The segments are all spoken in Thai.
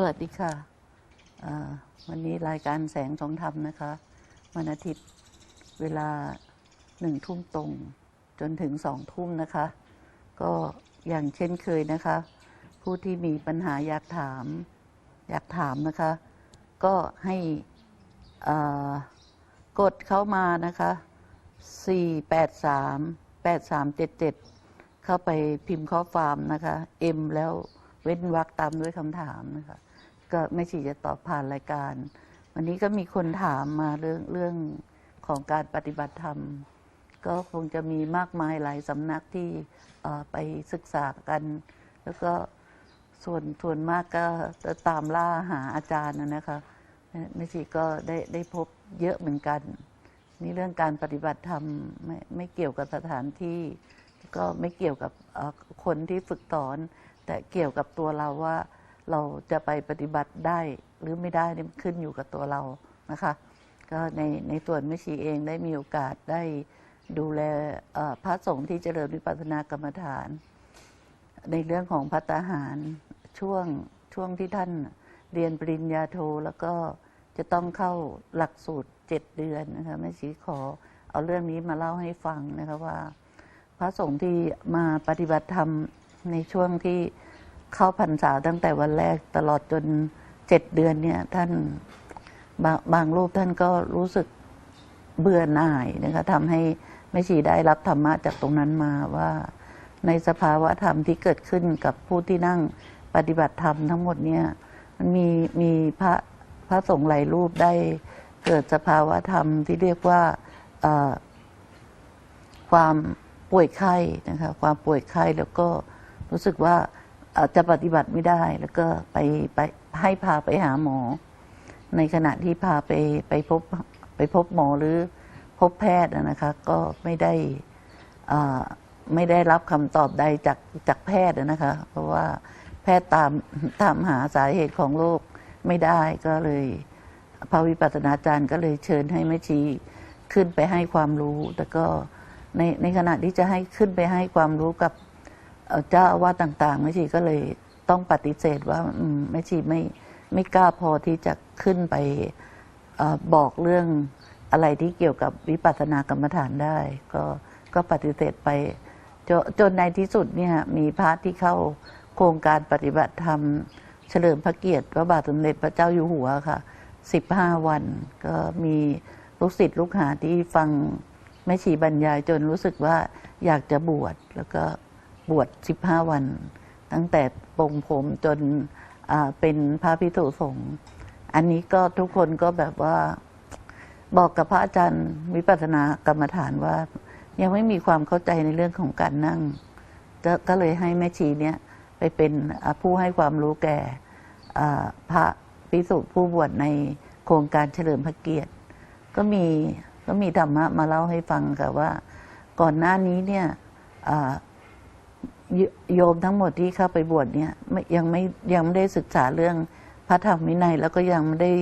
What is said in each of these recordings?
สวัสดีค่ะ วันนี้รายการแสงสองธรรมนะคะ วันอาทิตย์เวลาหนึ่งทุ่มตรง จนถึงสองทุ่มนะคะ ก็อย่างเช่นเคยนะคะ ผู้ที่มีปัญหาอยากถาม อยากถามนะคะ ก็ให้กดเข้ามานะคะ483 8377 เข้าไปพิมพ์ข้อความนะคะ M แล้วเว้นวรรคตามด้วยคำถามนะคะ ก็ไม่ฉีจะตอบผ่านรายการ วันนี้ก็มีคนถามมาเรื่องเรื่องของการปฏิบัติธรรม ก็คงจะมีมากมายหลายสำนักที่ไปศึกษากัน แล้วก็ส่วนส่วนมากก็จะตามล่าหาอาจารย์นะนะคะไม่ฉีก็ได้ได้พบเยอะเหมือนกัน นี่เรื่องการปฏิบัติธรรมไม่ไม่เกี่ยวกับสถานที่ก็ไม่เกี่ยวกับคนที่ฝึกสอน แต่เกี่ยวกับตัวเราว่า เราจะไปปฏิบัติได้หรือไม่ได้นี่ขึ้นอยู่กับตัวเรานะคะ ก็ในในส่วนแม่ชีเองได้มีโอกาสได้ดูแลพระสงฆ์ที่เจริญวิปัสสนากรรมฐาน ในเรื่องของพัตตาหารช่วงช่วงที่ท่านเรียนปริญญาโทแล้วก็จะต้องเข้าหลักสูตรเจ็ดเดือนนะคะแม่ชีขอเอาเรื่องนี้มาเล่าให้ฟังนะคะว่า พระสงฆ์ที่มาปฏิบัติธรรมในช่วงที่ เข้าพรรษาตั้งแต่วันแรกตลอดจนเจ็ดเดือนเนี่ยท่านบางบางรูปท่านก็รู้สึกเบื่อหน่ายนะคะทำให้แม่ชีได้รับธรรมะจากตรงนั้นมาว่าในสภาวะธรรมที่เกิดขึ้นกับผู้ที่นั่งปฏิบัติธรรมทั้งหมดเนี่ยมันมีมีพระพระสงฆ์หลายรูปได้เกิดสภาวะธรรมที่เรียกว่าความป่วยไข้นะคะความป่วยไข้แล้วก็รู้สึกว่า อ่อจะปฏิบัติไม่ได้ แล้วก็ไปไปให้พาไปหาหมอ ในขณะที่พาไปไปพบไปพบหมอหรือพบแพทย์นะคะก็ไม่ได้ไม่ได้รับคำตอบใดจากจากแพทย์นะคะ เพราะว่าแพทย์ตามตามหาสาเหตุของโรคไม่ได้ก็เลยพระวิปัสสนาจารย์ก็เลยเชิญให้แม่ชีขึ้นไปให้ความรู้แต่ก็ในในขณะที่จะให้ขึ้นไปให้ความรู้กับ เจ้าอาวาสต่างๆแม่ชีก็เลยต้องปฏิเสธว่าแม่ชีไม่ไม่กล้าพอที่จะขึ้นไปอบอกเรื่องอะไรที่เกี่ยวกับวิปัสสนากรรมฐานได้ ก็ก็ปฏิเสธไปจจนในที่สุดเนี่ยมีพระที่เข้าโครงการปฏิบัติธรรม เฉลิมพระเกียรติพระบาทสมเด็จพระเจ้าอยู่หัวค่ะสิบห้าวัน ก็มีลูกศิษย์ลูกหาที่ฟังแม่ชีบรรยายจนรู้สึกว่าอยากจะบวชแล้วก็ บวชสิบห้าวัน ตั้งแต่ปรงผมจนเป็นพระพิสุสงฆ์อันนี้ก็ทุกคนก็แบบว่าบอกกับพระอาจารย์วิปัสสนากรรมฐานว่า ยังไม่มีความเข้าใจในเรื่องของการนั่งก็ก็เลยให้แม่ชีเนี่ยไปเป็นผู้ให้ความรู้แก่พระพิสุผู้บวชในโครงการเฉลิมพระเกียรติ ก็มีก็มีธรรมะมาเล่าให้ฟังค่ะว่า ก่อนหน้านี้เนี่ย โยโยมทั้งหมดที่เข้าไปบวชเนี่ยไม่ยังไม่ยังไม่ได้ศึกษาเรื่องพระธรรมวินัย แล้วก็ยังไม่ได้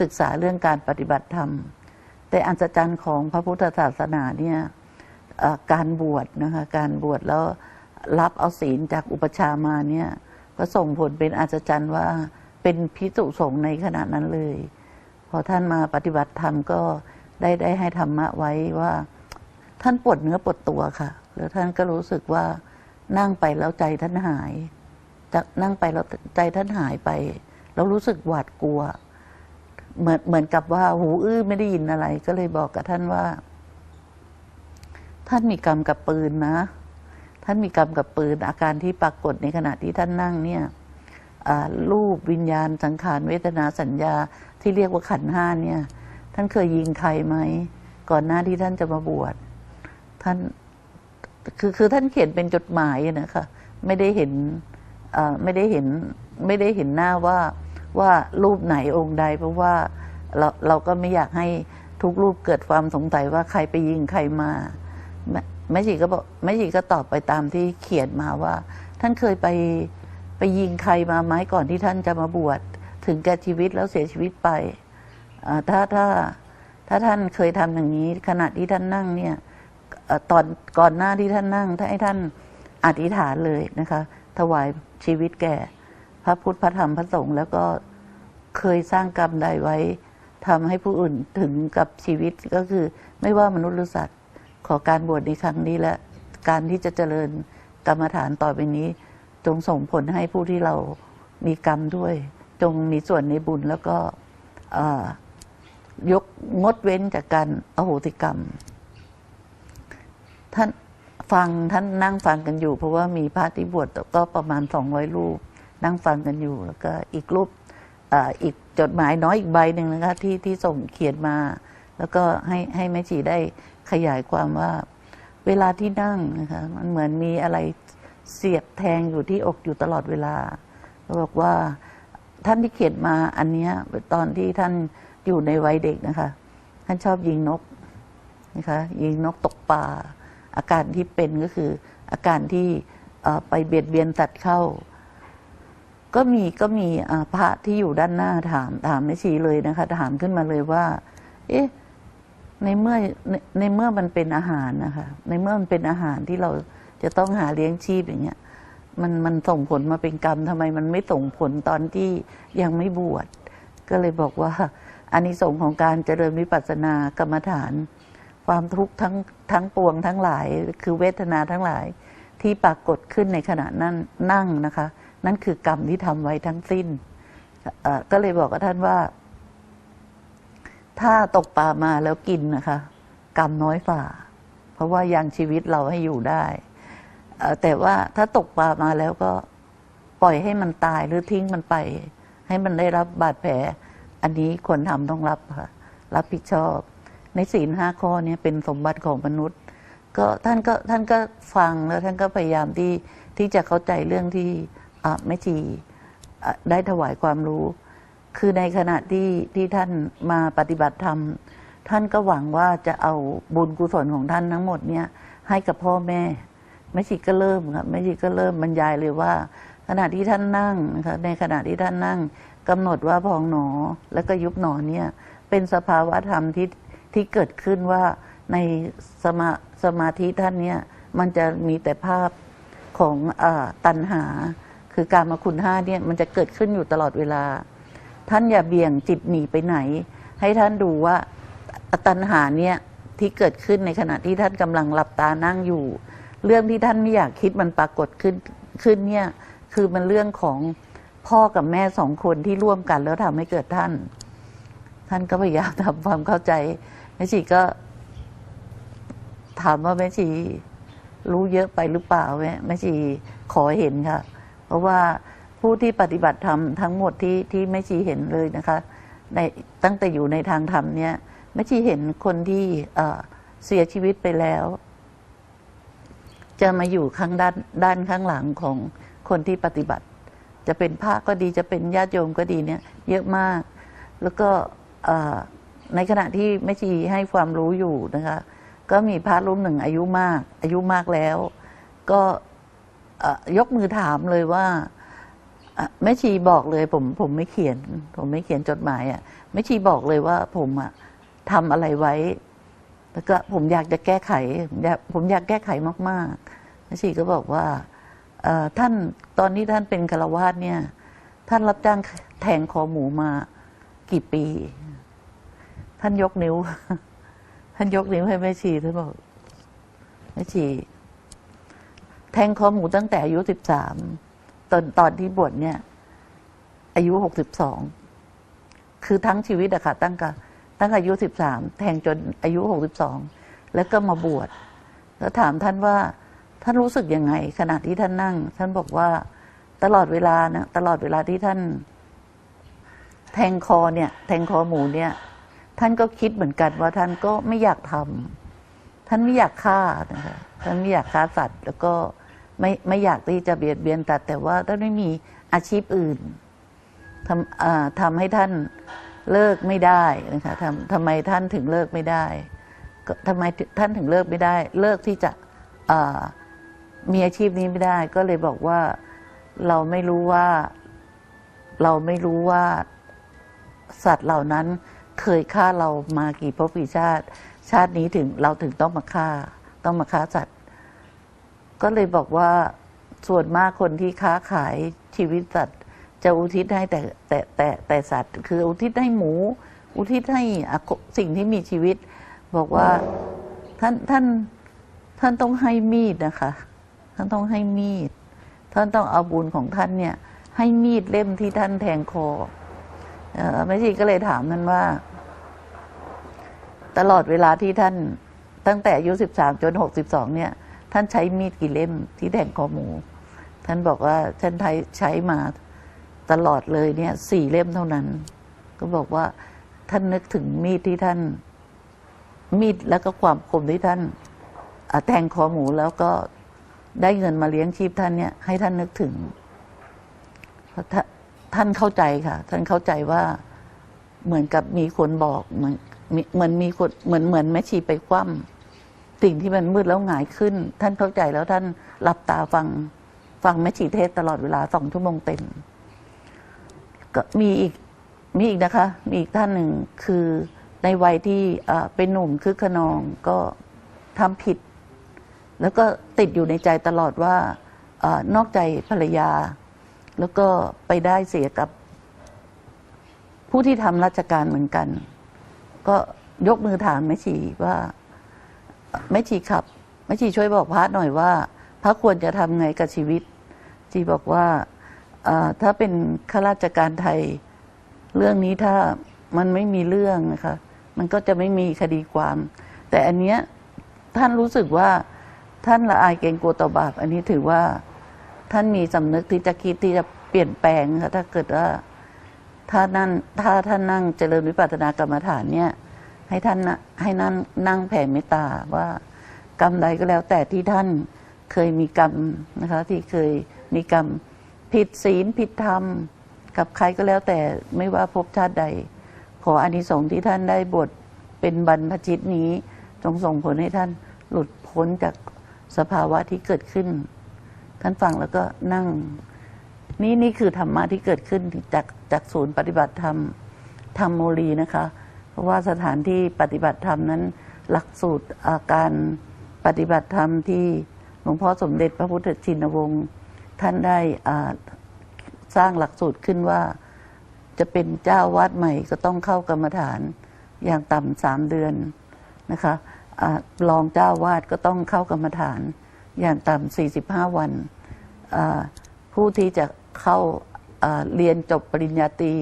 ศึกษาเรื่องการปฏิบัติธรรม แต่อัศจรรย์ของพระพุทธศาสนาเนี่ยการบวชนะคะการบวชแล้วรับเอาศีลจากอุปชามาเนี่ยก็ส่งผลเป็นอัศจรรย์ว่าเป็นพิสุสงในขณะนั้นเลย พอท่านมาปฏิบัติธรรมก็ได้ได้ให้ธรรมะไว้ว่า ท่านปวดเนื้อปวดตัวค่ะ แล้วท่านก็รู้สึกว่า นั่งไปแล้วใจท่านหายจะนั่งไปแล้วใจท่านหายไป แล้วรู้สึกหวาดกลัว เหมือนเหมือนกับว่า หูอื้อไม่ได้ยินอะไร ก็เลยบอกกับท่านว่า ท่านมีกรรมกับปืนนะ ท่านมีกรรมกับปืน อาการที่ปรากฏในขณะที่ท่านนั่งเนี่ยรูปวิญญาณสังขารเวทนาสัญญาที่เรียกว่าขันห้าเนี่ย ท่านเคยยิงใครไหม ก่อนหน้าที่ท่านจะมาบวชท่าน คือคือท่านเขียนเป็นจดหมายนะคะไม่ได้เห็นไม่ได้เห็นไม่ได้เห็นหน้าว่าว่ารูปไหนองค์ใด เพราะว่าเราเราก็ไม่อยากให้ทุกรูปเกิดความสงสัยว่าใครไปยิงใครมาแม่แม่ชีก็บอกแม่ชีก็ตอบไปตามที่เขียนมาว่า ท่านเคยไปไปยิงใครมาไหมก่อนที่ท่านจะมาบวชถึงแก่ชีวิตแล้วเสียชีวิตไปถ้าถ้าถ้าท่านเคยทำอย่างนี้ขณะที่ท่านนั่งเนี่ย ตอนก่อนหน้าที่ท่านนั่งถ้าให้ท่านอธิษฐานเลยนะคะ ถวายชีวิตแก่ พระพุทธพระธรรมพระสงฆ์แล้วก็เคยสร้างกรรมใดไว้ทำให้ผู้อื่นถึงกับชีวิตก็คือไม่ว่ามนุษย์หรือสัตว์ ขอการบวชในครั้งนี้และการที่จะเจริญกรรมฐานต่อไปนี้ จงส่งผลให้ผู้ที่เรามีกรรมด้วย จงมีส่วนในบุญแล้วก็ยกงดเว้นจากการอโหติกรรม ท่านฟังท่านนั่งฟังกันอยู่ เพราะว่ามีพระที่บวชก็ประมาณสองร้อยรูป นั่งฟังกันอยู่ แล้วก็อีกรูปอีกจดหมายน้อยอีกใบหนึ่งนะคะที่ที่ส่งเขียนมา แล้วก็ให้ให้แม่ชีได้ขยายความว่า เวลาที่นั่งนะคะมันเหมือนมีอะไรเสียบแทงอยู่ที่อกอยู่ตลอดเวลาเขาบอกว่าท่านที่เขียนมาอันเนี้ยตอนที่ท่านอยู่ในวัยเด็กนะคะ ท่านชอบยิงนกนะคะยิงนกตกปลา อาการที่เป็นก็คือ อาการที่ไปเบียดเบียนสัตว์เข้า ก็มีก็มีพระที่อยู่ด้านหน้าถามถามแม่ชีเลยนะคะถามขึ้นมาเลยว่า เอ๊ะในเมื่อในในเมื่อมันเป็นอาหารนะคะ ในเมื่อมันเป็นอาหารที่เราจะต้องหาเลี้ยงชีพอย่างเงี้ย มันมันส่งผลมาเป็นกรรมทำไม มันไม่ส่งผลตอนที่ยังไม่บวชก็เลยบอกว่าอานิสงส์ของการเจริญวิปัสสนากรรมฐาน ความทุกข์ทั้งทั้งปวงทั้งหลาย คือเวทนาทั้งหลายที่ปรากฏขึ้นในขณะนั้นนั่งนะคะ นั่นคือกรรมที่ทำไว้ทั้งสิ้น ก็เลยบอกกับท่านว่า ถ้าตกปลามาแล้วกินนะคะ กรรมน้อยฝ่า เพราะว่ายังชีวิตเราให้อยู่ได้ แต่ว่าถ้าตกปลามาแล้วก็ปล่อยให้มันตายหรือทิ้งมันไป ให้มันได้รับบาดแผล อันนี้คนทำต้องรับค่ะ รับผิดชอบ ในศีลห้าข้อนี้เป็นสมบัติของมนุษย์ ก็ท่านก็ท่านก็ฟังแล้วท่านก็พยายามที่ที่จะเข้าใจเรื่องที่อะแม่ชีได้ถวายความรู้ คือในขณะที่ที่ท่านมาปฏิบัติธรรม ท่านก็หวังว่าจะเอาบุญกุศลของท่านทั้งหมดเนี่ยให้กับพ่อแม่แม่ชีก็เริ่มครับแม่ชีก็เริ่มบรรยายเลยว่า ขณะที่ท่านนั่งนะคะในขณะที่ท่านนั่งกำหนดว่าพองหนอ แล้วก็ยุบหนอเนี่ยเป็นสภาวะธรรมที่ ที่เกิดขึ้นว่าในสมาสมาธิท่านเนี่ยมันจะมีแต่ภาพของอตัณหา คือการมาคุณห้าเนี่ยมันจะเกิดขึ้นอยู่ตลอดเวลา ท่านอย่าเบี่ยงจิตหนีไปไหน ให้ท่านดูว่าตัณหาเนี่ยที่เกิดขึ้นในขณะที่ท่านกำลังหลับตานั่งอยู่ เรื่องที่ท่านไม่อยากคิดมันปรากฏขึ้นขึ้นเนี่ยคือมันเรื่องของพ่อกับแม่สองคนที่ร่วมกันแล้วทำให้เกิดท่าน ท่านก็พยายามทำความเข้าใจ แม่ชีก็ ถามว่าแม่ชีรู้เยอะไปหรือเปล่าแม่แม่ชีขอเห็นค่ะ เพราะว่าผู้ที่ปฏิบัติธรรมทั้งหมดที่ที่แม่ชีเห็นเลยนะคะในตั้งแต่อยู่ในทางธรรมเนี่ยแม่ชีเห็นคนที่เสียชีวิตไปแล้ว จะมาอยู่ข้างด้านด้านข้างหลังของคนที่ปฏิบัติ จะเป็นพระก็ดีจะเป็นญาติโยมก็ดีเนี่ย เยอะมาก แล้วก็ ในขณะที่แม่ชีให้ความรู้อยู่นะคะ ก็มีพระรูปหนึ่งอายุมาก อายุมากแล้ว ก็ยกมือถามเลยว่าแม่ชีบอกเลย ผมผมไม่เขียน ผมไม่เขียนจดหมายอะแม่ชีบอกเลยว่าผมอะทำอะไรไว้ แล้วก็ผมอยากจะแก้ไขผมอยากผมอยากแก้ไขมากๆแม่ชีก็บอกว่าท่านตอนนี้ท่านเป็นคาวาสเนี่ย ท่านรับจ้างแทงคอหมูมากี่ปี ท่านยกนิ้ว ท่านยกนิ้วให้แม่ชีท่านบอกแม่ชีแทงคอหมูตั้งแต่อายุสิบสามตอนตอนที่บวชเนี่ย อายุหกสิบสองคือทั้งชีวิตอะค่ะ ตั้งแต่ตั้งอายุสิบสามแทงจนอายุหกสิบสองแล้วก็มาบวชแล้วถามท่านว่าท่านรู้สึกยังไง ขณะที่ท่านนั่ง ท่านบอกว่าตลอดเวลานะตลอดเวลาที่ท่าน แทงคอเนี่ย แทงคอหมูเนี่ย ท่านก็คิดเหมือนกันว่าท่านก็ไม่อยากทำท่านไม่อยากฆ่านะคะท่านไม่อยากฆ่าสัตว์ แล้วก็ไม่ไม่อยากที่จะเบียดเบียนสัตว์แต่ว่าท่านไม่มีอาชีพอื่นทำอ่าทำให้ท่านเลิกไม่ได้นะคะทำทำไมท่านถึงเลิกไม่ได้ก็ทำไมท่านถึงเลิกไม่ได้ เลิกที่จะมีอาชีพนี้ไม่ได้ ก็เลยบอกว่าเราไม่รู้ว่า เราไม่รู้ว่าสัตว์เหล่านั้น เคยฆ่าเรามากี่ภพกี่ชาติ ชาตินี้ถึงเราถึงต้องมาฆ่า ต้องมาฆ่าสัตว์ ก็เลยบอกว่าส่วนมากคนที่ค้าขายชีวิตสัตว์ จะอุทิศให้แต่แต่แต่แต่สัตว์ คืออุทิศให้หมู อุทิศให้อะสิ่งที่มีชีวิต บอกว่าท่านท่านท่านต้องให้มีดนะคะ ท่านต้องให้มีด ท่านต้องเอาบุญของท่านเนี่ย ให้มีดเล่มที่ท่านแทงคอ แม่ชีก็เลยถามท่านว่า ตลอดเวลาที่ท่านตั้งแต่อายุสิบสามจนหกสิบสองเนี่ย ท่านใช้มีดกี่เล่มที่แทงคอหมู ท่านบอกว่าท่านใช้ใช้มาตลอดเลยเนี่ยสี่เล่มเท่านั้น ก็บอกว่าท่านนึกถึงมีดที่ท่าน มีดแล้วก็ความคมที่ท่านอะแทงคอหมูแล้วก็ได้เงินมาเลี้ยงชีพท่านเนี่ย ให้ท่านนึกถึงเพราะ ท่านเข้าใจค่ะ ท่านเข้าใจว่าเหมือนกับมีคนบอกเหมือนเหมือนมีคนเหมือนเหมือนแม่ชีไปคว่ำสิ่งที่มันมืดแล้วหงายขึ้น ท่านเข้าใจแล้วท่านหลับตาฟังฟังแม่ชีเทศตลอดเวลาสองชั่วโมงเต็มก็มีอีกมีอีกนะคะ มีอีกท่านหนึ่งคือในวัยที่เป็นหนุ่มคึกขนองก็ทำผิด แล้วก็ติดอยู่ในใจตลอดว่าอานอกใจภรรยา แล้วก็ไปได้เสียกับผู้ที่ทำราชการเหมือนกัน ก็ยกมือถามแม่ชีว่าแม่ชีครับแม่ชีช่วยบอกพระหน่อยว่า พระควรจะทำไงกับชีวิต ชีบอกว่าถ้าเป็นข้าราชการไทย เรื่องนี้ถ้ามันไม่มีเรื่องนะคะ มันก็จะไม่มีคดีความ แต่อันเนี้ยท่านรู้สึกว่าท่านละอายเกรงกลัวต่อบาป อันนี้ถือว่า ท่านมีสำนึกที่จะคิดที่จะเปลี่ยนแปลงค่ะถ้าเกิดว่าถ้านั่นถ้าท่านนั่งเจริญวิปัสสนากรรมฐานเนี่ย ให้ท่านนะให้นั่งนั่งแผ่เมตตาว่ากรรมใดก็แล้วแต่ที่ท่านเคยมีกรรมนะคะ ที่เคยมีกรรมผิดศีลผิดธรรม กับใครก็แล้วแต่ไม่ว่าภพชาติใด ขออานิสงส์ที่ท่านได้บทเป็นบรรพชิตนี้จงส่งผลให้ท่านหลุดพ้นจากสภาวะที่เกิดขึ้น ท่านฟังแล้วก็นั่ง นี่นี่คือธรรมะที่เกิดขึ้นจากจากศูนย์ปฏิบัติธรรมธรรมโมลีนะคะ เพราะว่าสถานที่ปฏิบัติธรรมนั้น หลักสูตรอาการปฏิบัติธรรมที่หลวงพ่อสมเด็จพระพุทธชินวงศ์ท่านได้สร้างหลักสูตรขึ้นว่าจะเป็นเจ้าวาดใหม่ก็ต้องเข้ากรรมฐานอย่างต่ำสามเดือนนะคะอะรองเจ้าวาดก็ต้องเข้ากรรมฐาน อย่างต่ำสี่สิบห้าวัน ผู้ที่จะเข้าเรียนจบปริญญาตรี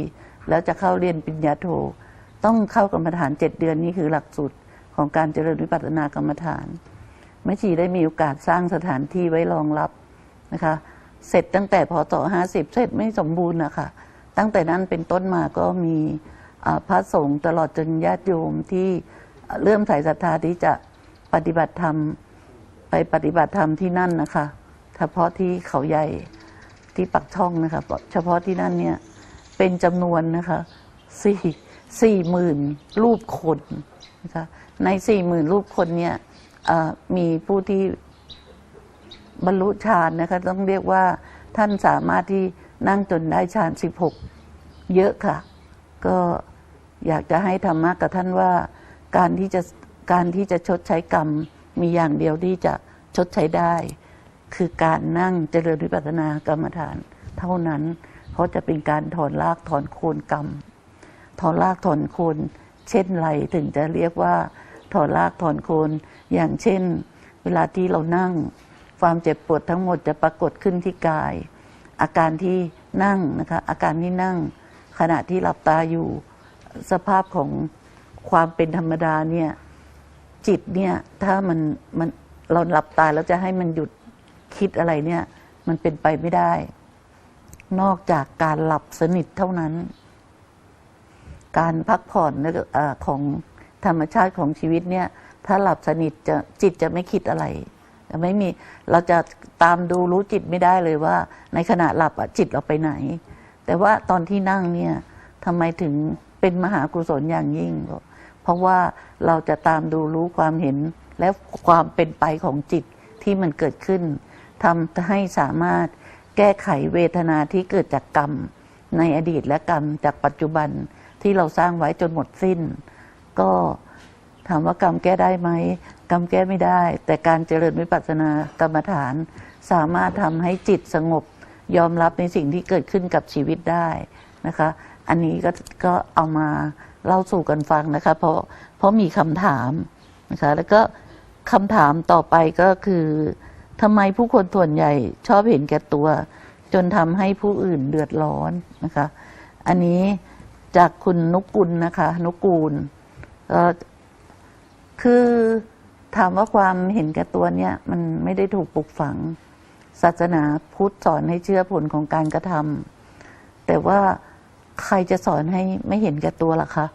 แล้วจะเข้าเรียนปริญญาโท ต้องเข้ากรรมฐานเจ็ดเดือนนี่คือหลักสูตรของการเจริญวิปัสสนากรรมฐานแม่ชีได้มีโอกาสสร้างสถานที่ไว้รองรับนะคะ เสร็จตั้งแต่พศห้าสิบเสร็จไม่สมบูรณ์นะคะตั้งแต่นั้นเป็นต้นมาก็มีพระสงฆ์ตลอดจนญาติโยมที่เริ่มใส่ศรัทธาที่จะปฏิบัติธรรม ไปปฏิบัติธรรมที่นั่นนะคะ เฉพาะที่เขาใหญ่ที่ปักช่องนะคะ เฉพาะที่นั่นเนี่ยเป็นจำนวนนะคะสี่สี่หมื่นรูปคนนะคะในสี่หมื่นรูปคนเนี่ยมีผู้ที่บรรลุฌานนะคะต้องเรียกว่าท่านสามารถที่นั่งจนได้ฌานสิบหกเยอะค่ะ ก็อยากจะให้ธรรมะกับท่านว่าการที่จะการที่จะชดใช้กรรม มีอย่างเดียวที่จะชดใช้ได้ คือการนั่งเจริญวิปัสสนากรรมฐาน เท่านั้น เพราะจะเป็นการถอนรากถอนโคนกรรม ถอนรากถอนโคนเช่นไรถึงจะเรียกว่า ถอนรากถอนโคนอย่างเช่น เวลาที่เรานั่ง ความเจ็บปวดทั้งหมดจะปรากฏขึ้นที่กาย อาการที่นั่งนะคะอาการที่นั่ง ขณะที่หลับตาอยู่สภาพของความเป็นธรรมดาเนี่ย จิตเนี่ยถ้ามันมันเราหลับตาแล้วจะให้มันหยุดคิดอะไรเนี่ย มันเป็นไปไม่ได้ นอกจากการหลับสนิทเท่านั้น การพักผ่อนและเอ่อของธรรมชาติของชีวิตเนี่ย ถ้าหลับสนิทจะจิตจะไม่คิดอะไรจะไม่มีเราจะตามดูรู้จิตไม่ได้เลยว่า ในขณะหลับจิตเราไปไหน แต่ว่าตอนที่นั่งเนี่ยทำไมถึงเป็นมหากุศลอย่างยิ่ง เพราะว่าเราจะตามดูรู้ความเห็นและความเป็นไปของจิตที่มันเกิดขึ้นทำให้สามารถแก้ไขเวทนาที่เกิดจากกรรม ในอดีตและกรรมจากปัจจุบันที่เราสร้างไว้จนหมดสิ้น ก็ถามว่ากรรมแก้ได้ไหมกรรมแก้ไม่ได้ แต่การเจริญวิปัสสนากรรมฐาน สามารถทำให้จิตสงบ ยอมรับในสิ่งที่เกิดขึ้นกับชีวิตได้นะคะ อันนี้ก็ก็เอามา เล่าสู่กันฟังนะคะ เพราะเพราะมีคำถามนะคะ แล้วก็คำถามต่อไปก็คือทำไมผู้คนส่วนใหญ่ชอบเห็นแก่ตัว จนทำให้ผู้อื่นเดือดร้อนนะคะ อันนี้จากคุณนุกกุลนะคะ นุกกูลคือถามว่าความเห็นแก่ตัวเนี่ย มันไม่ได้ถูกปลูกฝัง ศาสนาพุทธสอนให้เชื่อผลของการกระทำแต่ว่า ใครจะสอนให้ไม่เห็นแก่ตัวล่ะคะ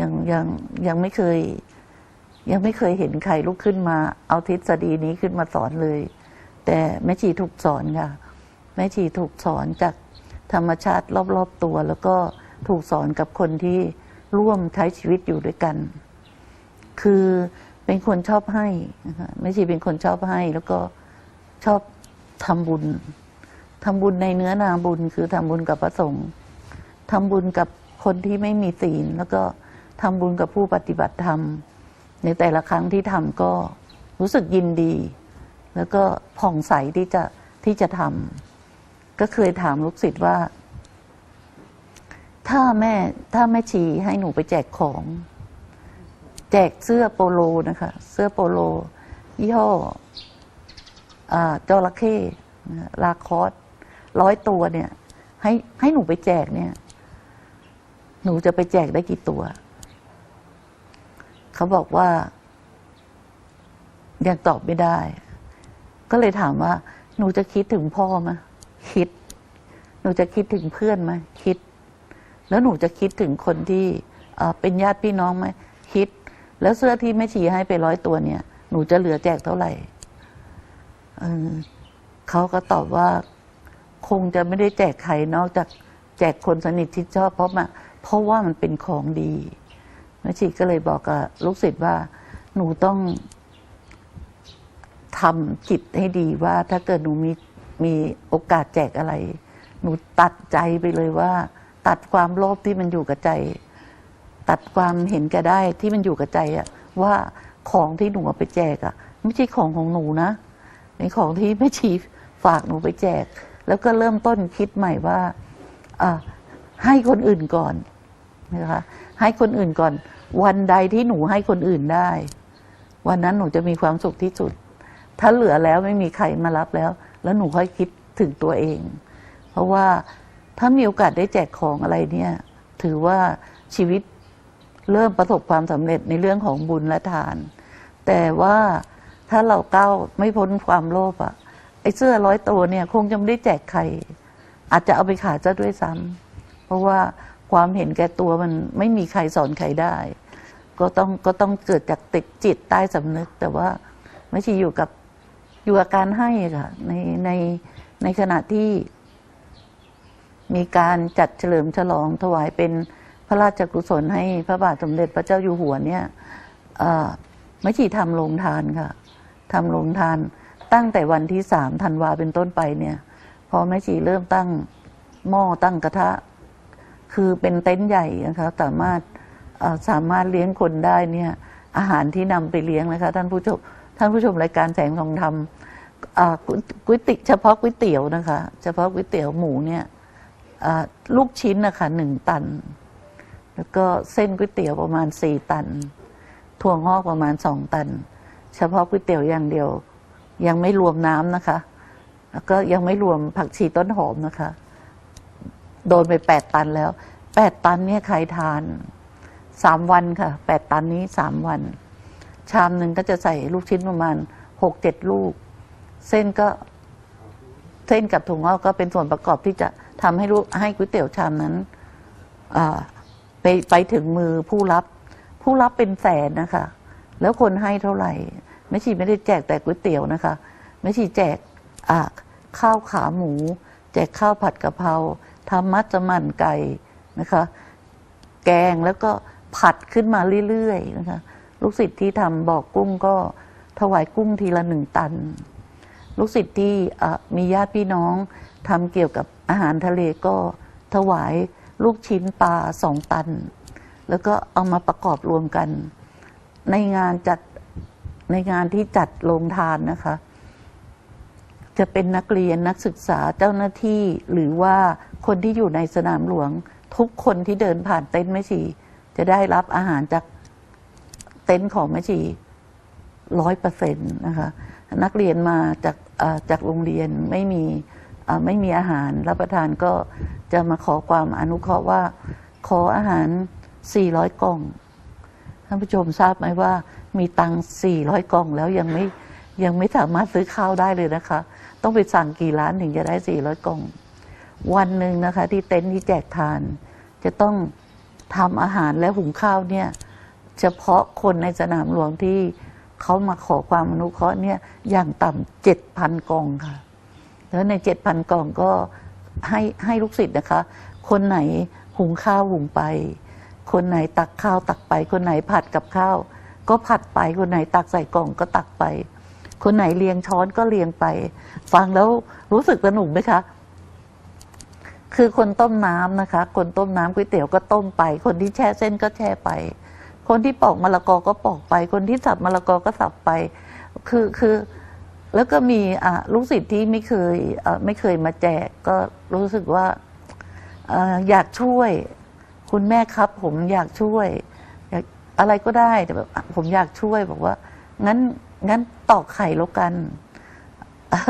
ยังยังยังไม่เคย ยังไม่เคยเห็นใครลุกขึ้นมา เอาทฤษฎีนี้ขึ้นมาสอนเลย แต่แม่ชีถูกสอนค่ะแม่ชีถูกสอนจากธรรมชาติรอบๆตัว แล้วก็ถูกสอนกับคนที่ร่วมใช้ชีวิตอยู่ด้วยกัน คือเป็นคนชอบให้แม่ชีเป็นคนชอบให้ แล้วก็ชอบทำบุญทำบุญในเนื้อนาบุญคือทำบุญกับพระสงฆ์ ทำบุญกับคนที่ไม่มีศีล แล้วก็ทำบุญกับผู้ปฏิบัติธรรม ในแต่ละครั้งที่ทำก็รู้สึกยินดี แล้วก็ผ่องใสที่จะที่จะทำก็เคยถามลูกศิษย์ว่า ถ้าแม่ถ้าแม่ชีให้หนูไปแจกของ แจกเสื้อโปโลนะคะ เสื้อโปโล ยี่ห้ออ่าจระเข้ลาคอสร้อยตัวเนี่ย ให้ให้หนูไปแจกเนี่ย หนูจะไปแจกได้กี่ตัว เขาบอกว่า ยังตอบไม่ได้ ก็เลยถามว่า หนูจะคิดถึงพ่อไหมคิด หนูจะคิดถึงเพื่อนไหมคิด แล้วหนูจะคิดถึงคนที่เป็นญาติพี่น้องไหมคิด แล้วเสื้อที่แม่ชีให้ไปร้อยตัวเนี่ย หนูจะเหลือแจกเท่าไหร่เออเขาก็ตอบว่า คงจะไม่ได้แจกใครนอกจากแจกคนสนิทที่ชอบเพราะมา เพราะว่ามันเป็นของดีแม่ชีก็เลยบอกกับลูกศิษย์ว่า หนูต้องทำจิตให้ดีว่า ถ้าเกิดหนูมีมีโอกาสแจกอะไร หนูตัดใจไปเลยว่า ตัดความโลภที่มันอยู่กับใจ ตัดความเห็นแก่ได้ที่มันอยู่กับใจอะว่าของที่หนูเอาไปแจกอะไม่ใช่ของของหนูนะเป็นของที่แม่ชีฝากหนูไปแจก แล้วก็เริ่มต้นคิดใหม่ว่าอะ ให้คนอื่นก่อนนะคะให้คนอื่นก่อน วันใดที่หนูให้คนอื่นได้ วันนั้นหนูจะมีความสุขที่สุด ถ้าเหลือแล้วไม่มีใครมารับแล้ว แล้วหนูค่อยคิดถึงตัวเอง เพราะว่าถ้ามีโอกาสได้แจกของอะไรเนี่ย ถือว่าชีวิตเริ่มประสบความสำเร็จในเรื่องของบุญและทาน แต่ว่าถ้าเราเก้าไม่พ้นความโลภอะไอ้เสื้อร้อยตัวเนี่ย คงจะไม่ได้แจกใคร อาจจะเอาไปขายซะด้วยซ้ำ เพราะว่าความเห็นแก่ตัวมันไม่มีใครสอนใครได้ ก็ต้องก็ต้องเกิดจากติดจิตใต้สำนึก แต่ว่าไม่ใช่อยู่กับอยู่กับการให้ค่ะในในในขณะที่มีการจัดเฉลิมฉลองถวายเป็นพระราชกุศลให้พระบาทสมเด็จพระเจ้าอยู่หัวเนี่ยไม่ชีทำโรงทานค่ะทำโรงทานตั้งแต่วันที่สามธันวาเป็นต้นไปเนี่ย พอแม่ชีเริ่มตั้งหม้อตั้งกระทะ คือเป็นเต็นท์ใหญ่นะคะสามารถสามารถเลี้ยงคนได้เนี่ยอาหารที่นำไปเลี้ยงนะคะท่านผู้ชมท่านผู้ชมรายการแสงทองธรรมก๋วยเตี๋ยวเฉพาะก๋วยเตี๋ยวนะคะ เฉพาะก๋วยเตี๋ยวหมูเนี่ยลูกชิ้นนะคะหนึ่งตัน แล้วก็เส้นก๋วยเตี๋ยวประมาณสี่ตันถั่วงอกประมาณสองตัน เฉพาะก๋วยเตี๋ยวอย่างเดียว ยังไม่รวมน้ำนะคะ แล้วก็ยังไม่รวมผักชีต้นหอมนะคะ โดนไปแปดตันแล้วแปดตันเนี่ยใครทานสามวันค่ะแปดตันนี้สามวัน ชามหนึ่งก็จะใส่ลูกชิ้นประมาณหกเจ็ดลูก เส้นก็เส้นกับถั่วงอกก็เป็นส่วนประกอบที่จะทำให้ลูกให้ก๋วยเตี๋ยวชามนั้นไปไปถึงมือผู้รับ ผู้รับเป็นแสนนะคะ แล้วคนให้เท่าไหร่ไม่ชีไม่ได้แจกแต่ก๋วยเตี๋ยวนะคะ ไม่ชีแจกข้าวขาหมู แจกข้าวผัดกะเพรา ทำมัสมั่นไก่นะคะ แกงแล้วก็ผัดขึ้นมาเรื่อยๆนะคะลูกศิษย์ที่ทำบอกกุ้งก็ถวายกุ้งทีละหนึ่งตัน ลูกศิษย์ที่มีญาติพี่น้องทำเกี่ยวกับอาหารทะเลก็ถวายลูกชิ้นปลาสองตัน แล้วก็เอามาประกอบรวมกัน ในงานจัดในงานที่จัดโรงทานนะคะ จะเป็นนักเรียนนักศึกษาเจ้าหน้าที่หรือว่าคนที่อยู่ในสนามหลวง ทุกคนที่เดินผ่านเต็นท์แม่ชี จะได้รับอาหารจากเต็นท์ของแม่ชีร้อยเปอร์เซ็นต์นะคะ นักเรียนมาจากจากโรงเรียนไม่มีไม่มีอาหารรับประทานก็จะมาขอความอนุเคราะห์ว่า ขออาหาร 400 กล่อง ท่านผู้ชมทราบไหมว่า มีตังค์400 กล่องแล้วยังไม่ยังไม่สามารถซื้อข้าวได้เลยนะคะ ต้องไปสั่งกี่ร้านถึงจะได้ 400 กล่อง วันหนึ่งนะคะ ที่เต็นท์ที่แจกทาน จะต้องทำอาหารและหุงข้าวเนี่ย เฉพาะคนในสนามหลวงที่เขามาขอความอนุเคราะห์เนี่ยอย่างต่ำเจ็ดพันกล่องค่ะ แล้วในเจ็ดพันกล่องก็ให้ให้ลูกศิษย์นะคะ คนไหนหุงข้าวหุงไป คนไหนตักข้าวตักไป คนไหนผัดกับข้าว ก็ผัดไปคนไหนตักใส่กล่องก็ตักไป คนไหนเลียงช้อนก็เลียงไป ฟังแล้วรู้สึกสนุกไหมคะ คือคนต้มน้ำนะคะ คนต้มน้ำก๋วยเตี๋ยวก็ต้มไป คนที่แช่เส้นก็แช่ไป คนที่ปอกมะละกอก็ปอกไป คนที่สับมะละกอก็สับไป คือคือ แล้วก็มีอะลูกศิษย์ที่ไม่เคยอ่อไม่เคยมาแจกก็รู้สึกว่าอยากช่วย คุณแม่ครับ ผมอยากช่วยอยากอะไรก็ได้แต่แบบผมอยากช่วยบอกว่า งั้นงั้นตอกไข่แล้วกัน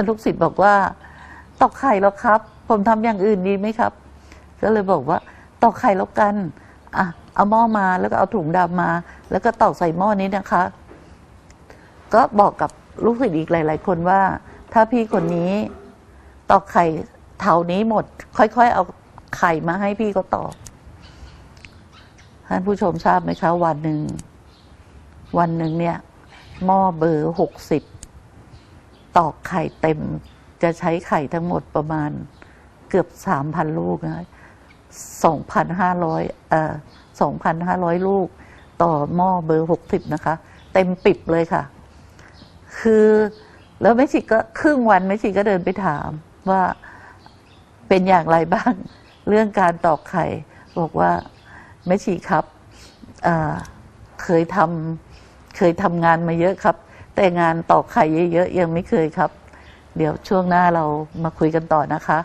ลูกศิษย์บอกว่า ตอกไข่แล้วครับ ผมทำอย่างอื่นดีไหมครับ ก็เลยบอกว่าตอกไข่แล้วกันอะเอาหม้อมาแล้วก็เอาถุงดำมา แล้วก็ตอกใส่หม้อนี้นะคะ ก็บอกกับลูกศิษย์อีกหลาย ๆ คนว่า ถ้าพี่คนนี้ตอกไข่เท่านี้หมด ค่อย ๆ เอาไข่มาให้พี่เขาตอกท่านผู้ชมทราบไหมคะ วันหนึ่ง วันหนึ่งเนี่ยหม้อเบอร์หกสิบตอกไข่เต็ม จะใช้ไข่ทั้งหมดประมาณ เกือบสามพันลูกนะสองพันห้าร้อยเอ่อสองพันห้าร้อยลูก ต่อหม้อเบอร์หกสิบนะคะ เต็มปิบเลยค่ะ คือแล้วแม่ชีก็ครึ่งวันแม่ชีก็เดินไปถามว่าเป็นอย่างไรบ้าง เรื่องการตอกไข่ บอกว่าแม่ชีครับเคยทำเคยทำงานมาเยอะครับ แต่งานตอกไข่เยอะๆยังไม่เคยครับ เดี๋ยวช่วงหน้าเรามาคุยกันต่อนะคะ